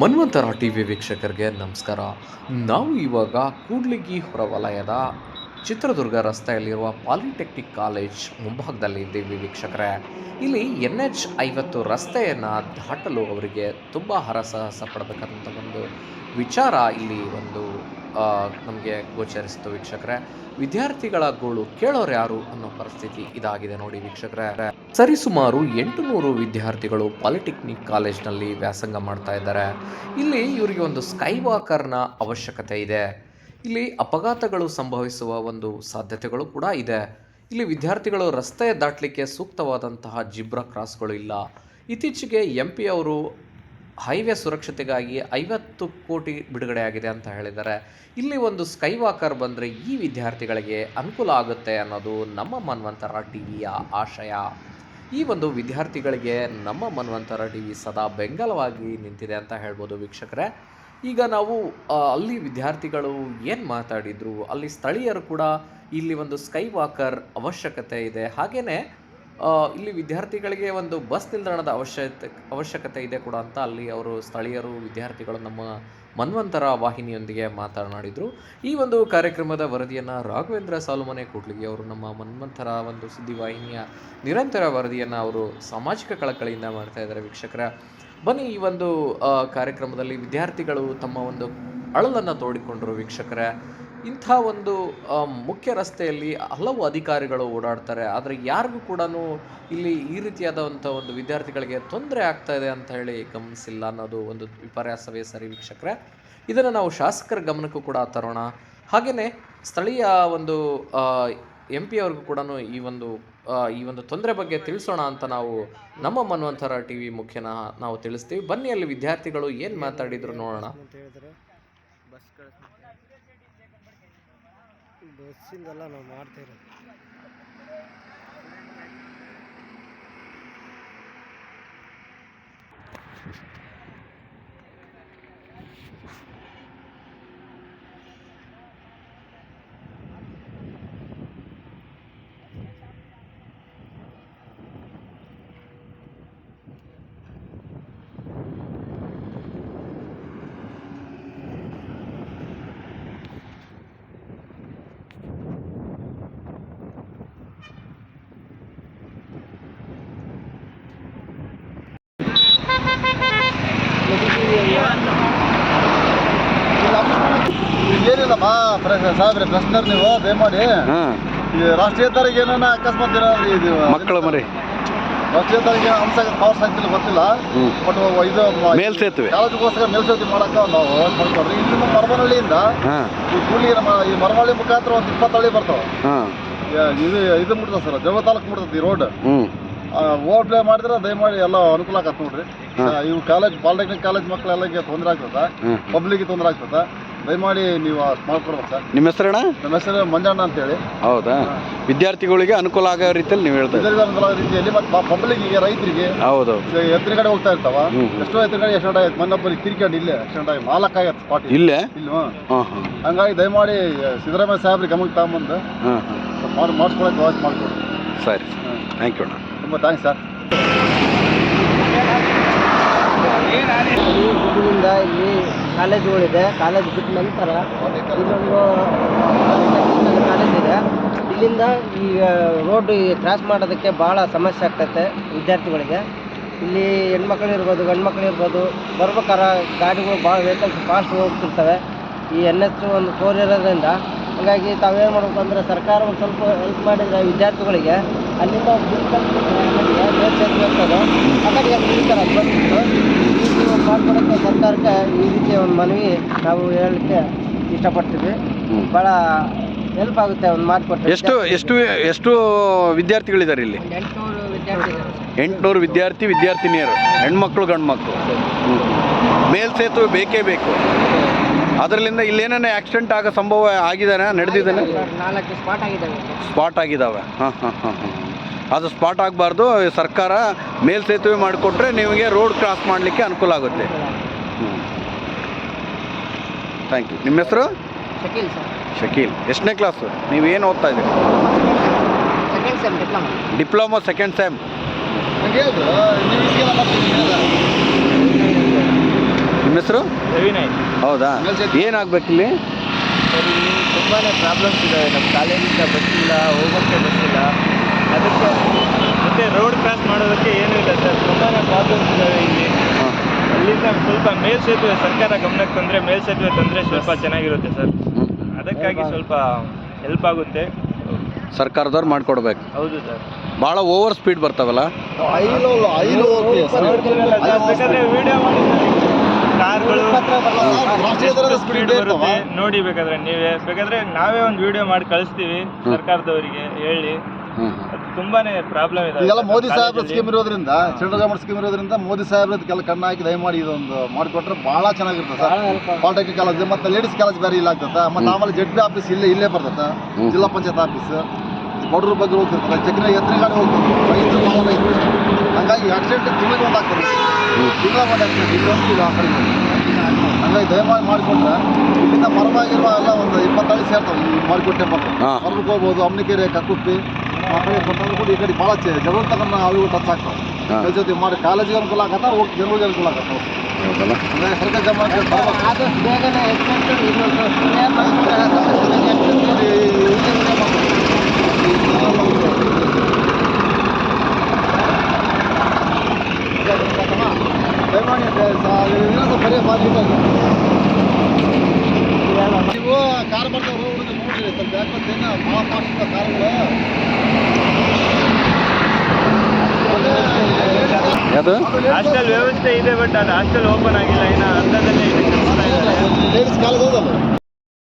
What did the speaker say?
ಮನ್ವಂತರ TV ವೀಕ್ಷಕರಿಗೆ ನಮಸ್ಕಾರ. ನಾವು ಇವಾಗ ಕೂಡ್ಲಿಗಿ ಹೊರವಲಯದ ಚಿತ್ರದುರ್ಗ ರಸ್ತೆಯಲ್ಲಿರುವ ಪಾಲಿಟೆಕ್ನಿಕ್ ಕಾಲೇಜ್ ಮುಂಭಾಗದಲ್ಲಿ ಇದ್ದೀವಿ ವೀಕ್ಷಕರೇ. ಇಲ್ಲಿ ಎನ್ ಎಚ್ ಐವತ್ತು ರಸ್ತೆಯನ್ನು ದಾಟಲು ಅವರಿಗೆ ತುಂಬ ಹರಸಾಹಸ ಪಡಬೇಕಂತ ಒಂದು ವಿಚಾರ ಇಲ್ಲಿ ಒಂದು ನಮಗೆ ಗೋಚರಿಸಿತು ವೀಕ್ಷಕರೇ. ವಿದ್ಯಾರ್ಥಿಗಳ ಗೋಳು ಕೇಳೋರು ಯಾರು ಅನ್ನೋ ಪರಿಸ್ಥಿತಿ ಇದಾಗಿದೆ ನೋಡಿ ವೀಕ್ಷಕರೇ. ಸರಿಸುಮಾರು ಎಂಟು ನೂರು ವಿದ್ಯಾರ್ಥಿಗಳು ಪಾಲಿಟೆಕ್ನಿಕ್ ಕಾಲೇಜ್ನಲ್ಲಿ ವ್ಯಾಸಂಗ ಮಾಡ್ತಾ ಇದ್ದಾರೆ. ಇಲ್ಲಿ ಇವರಿಗೆ ಒಂದು ಸ್ಕೈ ವಾಕರ್ನ ಅವಶ್ಯಕತೆ ಇದೆ. ಇಲ್ಲಿ ಅಪಘಾತಗಳು ಸಂಭವಿಸುವ ಒಂದು ಸಾಧ್ಯತೆಗಳು ಕೂಡ ಇದೆ. ಇಲ್ಲಿ ವಿದ್ಯಾರ್ಥಿಗಳು ರಸ್ತೆ ದಾಟಲಿಕ್ಕೆ ಸೂಕ್ತವಾದಂತಹ ಜಿಬ್ರಾ ಕ್ರಾಸ್ಗಳು ಇಲ್ಲ. ಇತ್ತೀಚೆಗೆ ಎಂ ಪಿ ಅವರು ಹೈವೇ ಸುರಕ್ಷತೆಗಾಗಿ ಐವತ್ತು ಕೋಟಿ ಬಿಡುಗಡೆಯಾಗಿದೆ ಅಂತ ಹೇಳಿದ್ದಾರೆ. ಇಲ್ಲಿ ಒಂದು ಸ್ಕೈ ವಾಕರ್ ಬಂದರೆ ಈ ವಿದ್ಯಾರ್ಥಿಗಳಿಗೆ ಅನುಕೂಲ ಆಗುತ್ತೆ ಅನ್ನೋದು ನಮ್ಮ ಮನ್ವಂತರ ಟಿವಿಯ ಆಶಯ. ಈ ಒಂದು ವಿದ್ಯಾರ್ಥಿಗಳಿಗೆ ನಮ್ಮ ಮನ್ವಂತರ ಟಿ ವಿ ಸದಾ ಬೆಂಗಲವಾಗಿ ನಿಂತಿದೆ ಅಂತ ಹೇಳ್ಬೋದು ವೀಕ್ಷಕರೇ. ಈಗ ನಾವು ಅಲ್ಲಿ ವಿದ್ಯಾರ್ಥಿಗಳು ಏನು ಮಾತಾಡಿದರು, ಅಲ್ಲಿ ಸ್ಥಳೀಯರು ಕೂಡ ಇಲ್ಲಿ ಒಂದು ಸ್ಕೈ ವಾಕರ್ ಅವಶ್ಯಕತೆ ಇದೆ. ಹಾಗೆಯೇ ಇಲ್ಲಿ ವಿದ್ಯಾರ್ಥಿಗಳಿಗೆ ಒಂದು ಬಸ್ ನಿಲ್ದಾಣದ ಅವಶ್ಯಕತೆ ಅವಶ್ಯಕತೆ ಇದೆ ಕೂಡ ಅಂತ ಅಲ್ಲಿ ಅವರು ಸ್ಥಳೀಯರು, ವಿದ್ಯಾರ್ಥಿಗಳು ನಮ್ಮ ಮನ್ವಂತರ ವಾಹಿನಿಯೊಂದಿಗೆ ಮಾತನಾಡಿದರು. ಈ ಒಂದು ಕಾರ್ಯಕ್ರಮದ ವರದಿಯನ್ನು ರಾಘವೇಂದ್ರ ಸಾಲುಮನೆ ಕೂಡ್ಲಿಗೆ ಅವರು ನಮ್ಮ ಮನ್ವಂತರ ಒಂದು ಸುದ್ದಿವಾಹಿನಿಯ ನಿರಂತರ ವರದಿಯನ್ನು ಅವರು ಸಾಮಾಜಿಕ ಕಳಕಳಿಯಿಂದ ಮಾಡ್ತಾ ಇದ್ದಾರೆ ವೀಕ್ಷಕರ. ಬನ್ನಿ ಈ ಒಂದು ಕಾರ್ಯಕ್ರಮದಲ್ಲಿ ವಿದ್ಯಾರ್ಥಿಗಳು ತಮ್ಮ ಒಂದು ಅಳಲನ್ನು ತೋಡಿಕೊಂಡರು ವೀಕ್ಷಕರೇ. ಇಂಥ ಒಂದು ಮುಖ್ಯ ರಸ್ತೆಯಲ್ಲಿ ಹಲವು ಅಧಿಕಾರಿಗಳು ಓಡಾಡ್ತಾರೆ. ಆದರೆ ಯಾರಿಗೂ ಕೂಡ ಇಲ್ಲಿ ಈ ರೀತಿಯಾದಂಥ ಒಂದು ವಿದ್ಯಾರ್ಥಿಗಳಿಗೆ ತೊಂದರೆ ಆಗ್ತಾ ಇದೆ ಅಂತ ಹೇಳಿ ಗಮನಿಸಿಲ್ಲ ಅನ್ನೋದು ಒಂದು ವಿಪರ್ಯಾಸವೇ ಸರಿ ವೀಕ್ಷಕರೇ. ಇದನ್ನು ನಾವು ಶಾಸಕರ ಗಮನಕ್ಕೂ ಕೂಡ ತರೋಣ. ಹಾಗೆಯೇ ಸ್ಥಳೀಯ ಒಂದು ಎಂ ಪಿ ಅವ್ರಿಗೂ ಕೂಡ ಈ ಒಂದು ಈ ಒಂದು ತೊಂದರೆ ಬಗ್ಗೆ ತಿಳಿಸೋಣ ಅಂತ ನಾವು ನಮ್ಮ ಮನ್ವಂತರ ಟಿ ವಿ ಮುಖ್ಯನ ನಾವು ತಿಳಿಸ್ತೀವಿ. ಬನ್ನಿ ಅಲ್ಲಿ ವಿದ್ಯಾರ್ಥಿಗಳು ಏನು ಮಾತಾಡಿದ್ರು ನೋಡೋಣ. ಬಸ್ಸಿಂದೆಲ್ಲ ನಾವು ಮಾಡ್ತಾ ಇರೋದು. ಏನಿಲ್ಲಮ್ಮ ಸಾಹೇಬ್ರೆ ಪ್ರಶ್ನರ್ ನೀವು ದಯಮಾಡಿ ಹಾಂ. ಈ ರಾಷ್ಟ್ರೀಯ ತರಿಗೆ ಏನಾನ ಅಕಸ್ಮಾತ್ ಏನಾದ್ರು ಇದು ಮಕ್ಕಳು ಮರಿ. ರಾಷ್ಟ್ರೀಯ ತರಿಗೆ ಅಂಶ ಪವರ್ ಸೈಕಲ್ ಗೊತ್ತಿಲ್ಲ. ಬಟ್ ಇದು ಮ- ಮೇಲ್ಸೇತುವೆ. ಯಾವ್ದಕ್ಕೋಸ್ಕರ ಮೇಲ್ಸೇತುವೆ ಮಾಡಕ್ಕೆ ನಾವು ವ್ಯವಸ್ಥೆ ಇಲ್ಲಿ ಇಲ್ಲಿಂದ ಈ ಕೂಲಿ ನಮ್ಮ ಈ ಮರವಳ್ಳಿ ಮುಖಾಂತರ ಒಂದು ಇಪ್ಪತ್ತು ಹಳ್ಳಿ ಬರ್ತಾವೆ ಇದು ಇದು ಮುಟ್ತದೆ ಸರ್ ಜವ ತಾಲೂಕು ಮುಟ್ತದೆ ಈ ರೋಡ್ ಓವರ್ ಪ್ಲೇ ಮಾಡಿದ್ರೆ ದಯಮಾಡಿ ಎಲ್ಲ ಅನುಕೂಲ ಆಗತ್ತೆ ನೋಡ್ರಿ. ಇವು ಕಾಲೇಜ್ ಪಾಲಿಟೆಕ್ನಿಕ್ ಕಾಲೇಜ್ ಮಕ್ಕಳೆಲ್ಲ ತೊಂದರೆ ಆಗ್ತದೆ. ಪಬ್ಲಿಕ್ ಪಬ್ಲಿಕ್ಗೆ ತೊಂದರೆ ಆಗ್ತದೆ. ದಯಮಾಡಿ ನೀವು ಮಾಡ್ಕೊಡ್ಬೇಕು ಸರ್. ನಿಮ್ಮ ಹೆಸರಣ್ಣ ನಮ್ಮ ಹೆಸರು ಮಂಜಣ್ಣ ಅಂತೇಳಿ. ಹೌದಾ? ವಿದ್ಯಾರ್ಥಿಗಳಿಗೆ ಅನುಕೂಲ ಆಗೋ ರೀತಿಯಲ್ಲಿ ನೀವು ಹೇಳ್ತಾ ಇದ್ದೀರಿ. ಇದರಿಂದ ಅನುಕೂಲ ರೀತಿಯಲ್ಲಿ ಮತ್ತು ರೈತರಿಗೆ ಹೌದು ಎತ್ತಿನ ಕಡೆ ಹೋಗ್ತಾ ಇರ್ತಾವ. ಹ್ಮ್. ಎಷ್ಟೋ ಎತ್ತಿನ ಕಡೆ ಎಷ್ಟೋ ಆಯ್ತು ಮೊನ್ನೊಬ್ಬರಿಗೆ ತಿರ್ಕೊಂಡು ಇಲ್ಲೇ ಎಷ್ಟೋ ಆಗಿ ಮಾಲಕ್ ಆಗತ್ತೆ ಸ್ಪಾಟ್ ಇಲ್ಲೇ? ಇಲ್ಲ ಹಾಂ ಹಾಂ. ಹಂಗಾಗಿ ದಯಮಾಡಿ ಸಿದ್ದರಾಮಯ್ಯ ಸಾಹೇಬ್ರಿಗೆ ಗಮನಕ್ಕೆ ತಗೊಂಬಂದು ಹಾಂ ಹಾಂ. ಸ್ವಲ್ಪ ಮಾಡಿ ಮಾಡಿಸ್ಕೊಳಕ್ಕೆ ವ್ಯವಸ್ಥೆ ಮಾಡಿಕೊಡಿ. ಸರಿ ಥ್ಯಾಂಕ್ ಯು ಅಣ್ಣ. ತುಂಬ ಥ್ಯಾಂಕ್ಸ್ ಸರ್ ಇಲ್ಲಿ ಕಾಲೇಜುಗಳಿದೆ ಕಾಲೇಜ್ ಬಿಟ್ಟ ನಂತರ ಇಲ್ಲೊಂದು ಕಾಲೇಜ್ ಇದೆ ಇಲ್ಲಿಂದ ಈ ರೋಡ್ ಕ್ರಾಸ್ ಮಾಡೋದಕ್ಕೆ ಭಾಳ ಸಮಸ್ಯೆ ಆಗ್ತೈತೆ ವಿದ್ಯಾರ್ಥಿಗಳಿಗೆ. ಇಲ್ಲಿ ಹೆಣ್ಮಕ್ಳು ಇರ್ಬೋದು ಗಂಡು ಮಕ್ಳು ಇರ್ಬೋದು ಬರ್ಬೇಕಾರೆ ಗಾಡಿಗಳು ಭಾಳ ವೆಹಿಕಲ್ಸ್ ಫಾಸ್ಟ್ ಹೋಗ್ತಿರ್ತವೆ. ಈ ಎನ್ ಎಚ್ ಒಂದು ಫೋರ್ ಇರೋದ್ರಿಂದ ಹಾಗಾಗಿ ತಾವೇನು ಮಾಡ್ಬೇಕು ಅಂದರೆ ಸರ್ಕಾರ ಒಂದು ಸ್ವಲ್ಪ ಹೆಲ್ಪ್ ಮಾಡಿದರೆ ವಿದ್ಯಾರ್ಥಿಗಳಿಗೆ ಅಲ್ಲಿಂದ ಆ ಕಡೆಗೆ ಇಳಿತಾರೆ ಅದು ಬಂದ್ಬಿಟ್ಟು ಈ ರೀತಿ ಮಾಡ್ಕೊಡೋಕ್ಕೆ ಸರ್ಕಾರಕ್ಕೆ ಈ ರೀತಿಯ ಒಂದು ಮನವಿ ನಾವು ಹೇಳಲಿಕ್ಕೆ ಇಷ್ಟಪಡ್ತೀವಿ. ಭಾಳ ಹೆಲ್ಪ್ ಆಗುತ್ತೆ ಒಂದು ಮಾತು ಕೊಟ್ಟರೆ ಎಷ್ಟು ಎಷ್ಟು ಎಷ್ಟು ವಿದ್ಯಾರ್ಥಿಗಳಿದ್ದಾರೆ ಇಲ್ಲಿ? ಎಂಟುನೂರು ವಿದ್ಯಾರ್ಥಿ ವಿದ್ಯಾರ್ಥಿನಿಯರು ಹೆಣ್ಮಕ್ಳು ಗಂಡು ಮಕ್ಕಳು ಮೇಲ್ಸೇತುವೆ ಬೇಕೇ ಬೇಕು. ಅದರಲ್ಲಿಂದ ಇಲ್ಲೇನೇ ಆಕ್ಸಿಡೆಂಟ್ ಆಗೋ ಸಂಭವ ಆಗಿದ್ದಾನೆ ನಡೆದಿದ್ದಾನೆ? ನಾಲ್ಕು ಸ್ಪಾಟ್ ಆಗಿದ್ದಾವೆ. ಸ್ಪಾಟ್ ಆಗಿದ್ದಾವೆ. ಹಾಂ ಹಾಂ ಹಾಂ ಹಾಂ. ಅದು ಸ್ಪಾಟ್ ಆಗಬಾರ್ದು ಸರ್ಕಾರ ಮೇಲ್ಸೇತುವೆ ಮಾಡಿಕೊಟ್ರೆ ನಿಮಗೆ ರೋಡ್ ಕ್ರಾಸ್ ಮಾಡಲಿಕ್ಕೆ ಅನುಕೂಲ ಆಗುತ್ತೆ. ಥ್ಯಾಂಕ್ ಯು ನಿಮ್ಮ ಹೆಸರು? ಶಕೀಲ್ ಸರ್. ಶಕೀಲ್. ಎಷ್ಟನೇ ಕ್ಲಾಸು ಏನು ಓದ್ತಾ ಇದ್ದೀರಿ? Second sem diploma diploma second sem ನೀವು ನಿಮ್ಮ ಹೆಸರು? ಹೌದಾ? ಏನಾಗ್ಬೇಕು ಇಲ್ಲಿ? ಸರ್ ಇಲ್ಲಿ ತುಂಬಾ ಪ್ರಾಬ್ಲಮ್ಸ್ ಇದೆ. ನಮ್ಮ ಕಾಲೇಜಿಂದ ಬಸ್ ಇಲ್ಲ ಹೋಗೋಕ್ಕೆ ಬಸ್ ಅದಕ್ಕೆ ಮತ್ತೆ ರೋಡ್ ಕ್ರಾಸ್ ಮಾಡೋದಕ್ಕೆ ಏನೂ ಇಲ್ಲ ಸರ್. ತುಂಬಾ ಪ್ರಾಬ್ಲಮ್ಸ್ ಇದ್ದಾವೆ ಇಲ್ಲಿ. ಅಲ್ಲಿಂದ ಸ್ವಲ್ಪ ಮೇಲ್ಸೇತುವೆ ಸರ್ಕಾರ ಗಮನಕ್ಕೆ ತಂದರೆ ಮೇಲ್ಸೇತುವೆ ತಂದರೆ ಸ್ವಲ್ಪ ಚೆನ್ನಾಗಿರುತ್ತೆ ಸರ್. ಅದಕ್ಕಾಗಿ ಸ್ವಲ್ಪ ಹೆಲ್ಪ್ ಆಗುತ್ತೆ. ಸರ್ಕಾರದವ್ರು ಮಾಡಿಕೊಡ್ಬೇಕು. ಹೌದು ಸರ್. ಭಾಳ ಓವರ್ ಸ್ಪೀಡ್ ಬರ್ತಾವಲ್ಲ? ಐಲು ಐಲು ಬೇಕಾದ್ರೆ ವಿಡಿಯೋ ಮಾಡಿ ಕಾರ್ಗಳು ಸ್ಪೀಡ್ ಬರುತ್ತೆ ನೋಡಿ ಬೇಕಾದ್ರೆ ನೀವೇ. ಬೇಕಾದ್ರೆ ನಾವೇ ಒಂದು ವಿಡಿಯೋ ಮಾಡಿ ಕಳಿಸ್ತೀವಿ ಸರ್ಕಾರದವರಿಗೆ ಹೇಳಿ. ತುಂಬಾನೇ ಪ್ರಾಬ್ಲಮ್ ಇದೆ. ಈಗೆಲ್ಲ ಮೋದಿ ಸಾಹೇಬ್ರ. ಸ್ಕೀಮ್ ಇರೋದ್ರಿಂದ ಗೌರ್ಮೆಂಟ್ ಸ್ಕೀಮ್ ಇರೋದ್ರಿಂದ ಮೋದಿ ಸಾಹೇಬ್ರ ಕೆಲ ಕಣ್ಣು ಹಾಕಿ ದಯಮಾಡಿ ಇದೊಂದು ಮಾಡಿಕೊಟ್ರೆ ಭಾಳ ಚೆನ್ನಾಗಿರ್ತದೆ ಸರ್. ಪಾಲಿಟೆಕ್ನಿಕ್ ಕಾಲೇಜ್ ಮತ್ತೆ ಲೇಡೀಸ್ ಕಾಲೇಜ್ ಬೇರೆ ಇಲ್ಲ ಆಗ್ತದೆ. ಮತ್ತು ಆಮೇಲೆ ಜೆಡ್ ಬಿ ಆಫೀಸ್ ಇಲ್ಲೇ ಇಲ್ಲೇ ಬರ್ತದೆ. ಜಿಲ್ಲಾ ಪಂಚಾಯತ್ ಆಫೀಸ್ ಬಡವ್ರ ಬಗ್ಗೆ ಹೋಗ್ತಿರ್ತಾರೆ. ಚಕ್ರ ಎತ್ತರೆ ಗಾಡಿ ಹೋಗ್ತದೆ ರೈತರು ಭಾಳ ರೈತರು ಹಂಗಾಗಿ ಆಕ್ಸಿಡೆಂಟ್ ತಿಂಗಳಿಗೆ ಒಂದು ಆಗ್ತದೆ. ತಿಂಗಳ ಒಂದು ಆಕ್ಸಿಡೆಂಟ್ ಇಲ್ಲೊಂದು ಮಾಡಿ ಹಂಗಾಗಿ ದಯಮಾಡಿ ಮಾಡಿಕೊಟ್ರೆ ಇಲ್ಲಿಂದ ಮರವಾಗಿರುವ ಎಲ್ಲ ಒಂದು ಇಪ್ಪತ್ತೈದು ಸೇರ್ತವೆ ಈ ಮಾಡಿಕೊಟ್ಟೆ ಹಾ. ಹೊರಗೆ ಹೋಗ್ಬೋದು ಅಮ್ನಿಕೆರೆ ಕಕ್ಕುಪ್ಪಿ ಆ ಕಡೆ ಕೊಟ್ಟಂದ್ರೆ ಕೂಡ ಈ ಕಡೆ ಭಾಳ ಜಗಳ ತಗೊಂಡು ಅವು ಟಚ್ ಆಗ್ತಾವೆ ಹಾ. ಅದ್ರ ಜೊತೆ ಮಾಡಿ ಕಾಲೇಜಿಗೆ ಅನುಕೂಲ ಆಗತ್ತ ಹೋಗಿ ಜನರಿಗೆ ಅನುಕೂಲ ಆಗತ್ತ ಹೌದಲ್ಲ ಹಂಗಾಗಿ ಸರ್ಕಾರ ಗಮನಕ್ಕೆ ಬರ್ಬೇಕು. ಆದಷ್ಟು ಬೇಗನೆ ಎಕ್ಸ್ಟೆನ್ಷನ್ ಇನ್ನೊಂದು ಸುಮ್ಮನೆ ಮಾಡಿದ್ರೆ ಈ- ಈ- ಈ ಯೋಜನೆ ಮಾಡ್ಬೇಕು. ದಯಮಾಡಿ ಏನಾದ್ರು ಬರೀ ಮಾಡ್ಲಿಕ್ಕಾಗಿ ನೀವು ಕಾರ್ ಬರ್ತಾವ ಹುಡುಗ ನೋಡ್ರಿ ಸ್ವಲ್ಪ ಯಾಕೆ ಭಾಳ ಫಾಸ್ಟ್ ಕಾರ್ಗಳು ಯಾವುದು? ಹಾಸ್ಟೆಲ್ ವ್ಯವಸ್ಥೆ ಇದೆ ಬಟ್ ಅದು ಹಾಸ್ಟೆಲ್ ಓಪನ್ ಆಗಿಲ್ಲ. ಇನ್ನು ಹಂತದಲ್ಲೇ ಇದೆ.